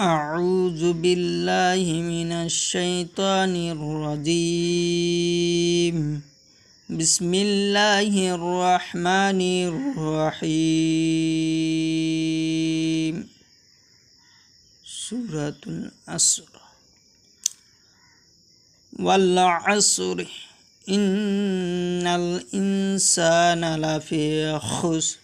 أعوذ بالله من الشيطان الرجيم. بسم الله الرحمن الرحيم. سورة الأسر والعصر. إن الإنسان لفي خسر.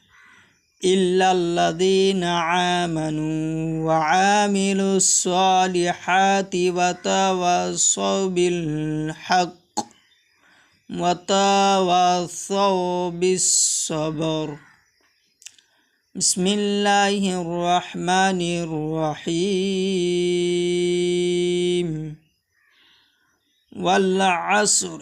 إلا الذين آمنوا وعملوا الصالحات وتواصوا بالحق وتواصوا بالصبر. بسم الله الرحمن الرحيم. والعصر.